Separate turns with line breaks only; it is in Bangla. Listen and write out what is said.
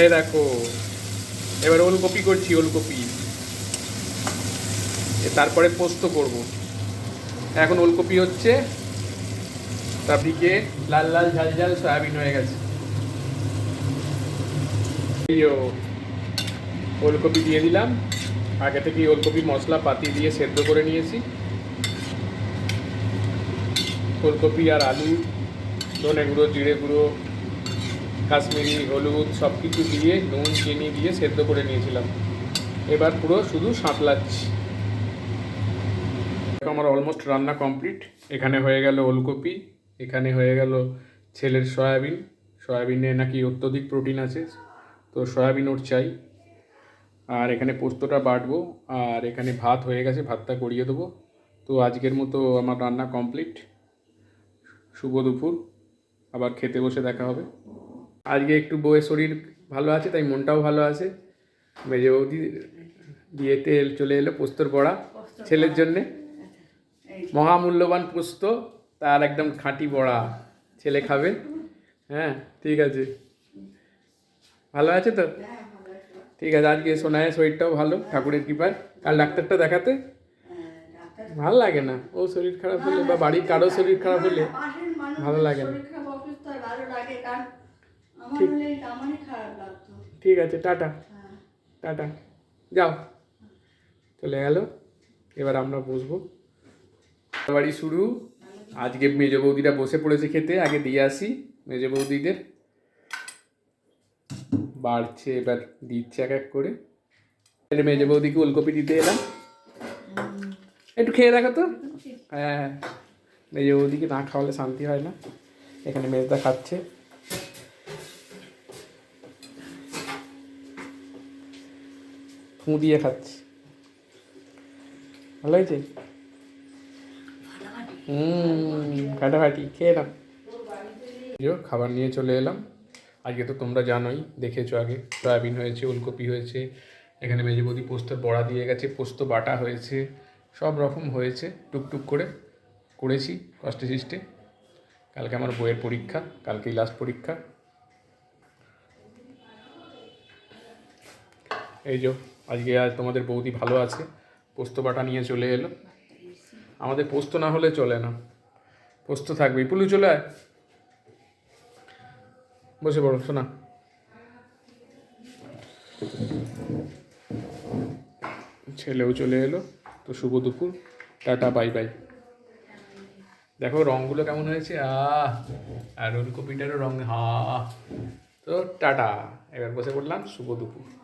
এই দেখো, এবার ওলকপি করছি, ওলকপি। তারপরে পোস্ত করব। এখন ওলকপি হচ্ছে তার দিকে লাল লাল ঝাল ঝাল সয়াবিন হয়ে গেছে। ওলকপি দিয়ে দিলাম। আগে থেকে ওলকপি মশলা পাতি দিয়ে সেদ্ধ করে নিয়েছি। ফুলকপি আর আলু, ধনে গুঁড়ো, জিরে গুঁড়ো কাশ্মীরি, হলুদ সব কিছু দিয়ে, নুন, চিনি দিয়ে সেদ্ধ করে নিয়েছিলাম। এবার পুরো শুধু সাঁতলাচ্ছি আমার অলমোস্ট রান্না কমপ্লিট এখানে হয়ে গেল ওলকপি, এখানে হয়ে গেল ছেলের সয়াবিন। সয়াবিনে নাকি অত্যধিক প্রোটিন আছে, তো সয়াবিন ওর চাই। আর এখানে পোস্তটা বাটবো, আর এখানে ভাত হয়ে গেছে, ভাতটা করিয়ে দেবো। তো আজকের মতো আমার রান্না কমপ্লিট শুভ দুপুর, আবার খেতে বসে দেখা হবে। আজকে একটু বউয়ের শরীর ভালো আছে তাই মনটাও ভালো আছে। মেজে বৌদি বিয়েতে চলে এলো পোস্তর বড়া ছেলের জন্যে। মহামূল্যবান পোস্ত তার একদম খাঁটি বড়া ছেলে খাবে। হ্যাঁ ঠিক আছে। ভালো আছে তো? ঠিক আছে আজকে সোনায়ের শরীরটাও ভালো ঠাকুরের কৃপায়। কাল ডাক্তারটা দেখাতে? ভালো লাগে না। ও শরীর খারাপ হলে বা বাড়ির কারও শরীর খারাপ হলে ভালো লাগে না।
ভালো লাগে কারণ আমার
ঠিক। ঠিক আছে টাটা।
হ্যাঁ।
টাটা। যাও। চলে গেল। এবার আমরা বসবো। বাড়ি শুরু। আজকে মেজ বৌদিরা বসে পড়েছে খেতে। আগে দিয়ে আসি মেজ বৌদিদের। বাড়ছে এবার দিচ্ছে এক এক করে। মেজ বৌদিকে ওলকপি দিতে এলাম। একটু খেয়ে দেখো তো। হ্যাঁ। মেজ বৌদিকে না খাওয়ালে শান্তি হয় না। এখানে মেজদা খাচ্ছে। ফু দিয়ে খাচ্ছি। ভালো হয়েছে? হুম খেয়ে যো খাবার নিয়ে চলে এলাম। আজকে তো তোমরা জানোই, দেখেছ আগে, সয়াবিন হয়েছে, ওলকপি হয়েছে, এখানে মেজবদি পোস্তর বড়া দিয়ে গেছে, পোস্ত বাটা হয়েছে, সব রকম হয়েছে, টুকটুক করে করেছি, কষ্টে সৃষ্টে। কালকে আমার বইয়ের পরীক্ষা, কালকেই লাস্ট পরীক্ষা। এই যো আজকে আজ তোমাদের বৌদি ভালো আছে। পোস্ত বাটা নিয়ে চলে এলো। আমাদের পোস্ত না হলে চলে না। পোস্ত থাকবে। পুলু, চলে আয়। বসে পড়ো, শোনা। ছেলেও চলে এলো। তো শুভ দুপুর। Tata, bye bye. দেখো রঙগুলো কেমন হয়েছে। আহ, আর ওলকপিটারও রঙ, হা। তো টাটা। এবার বসে পড়লাম। শুভ দুপুর।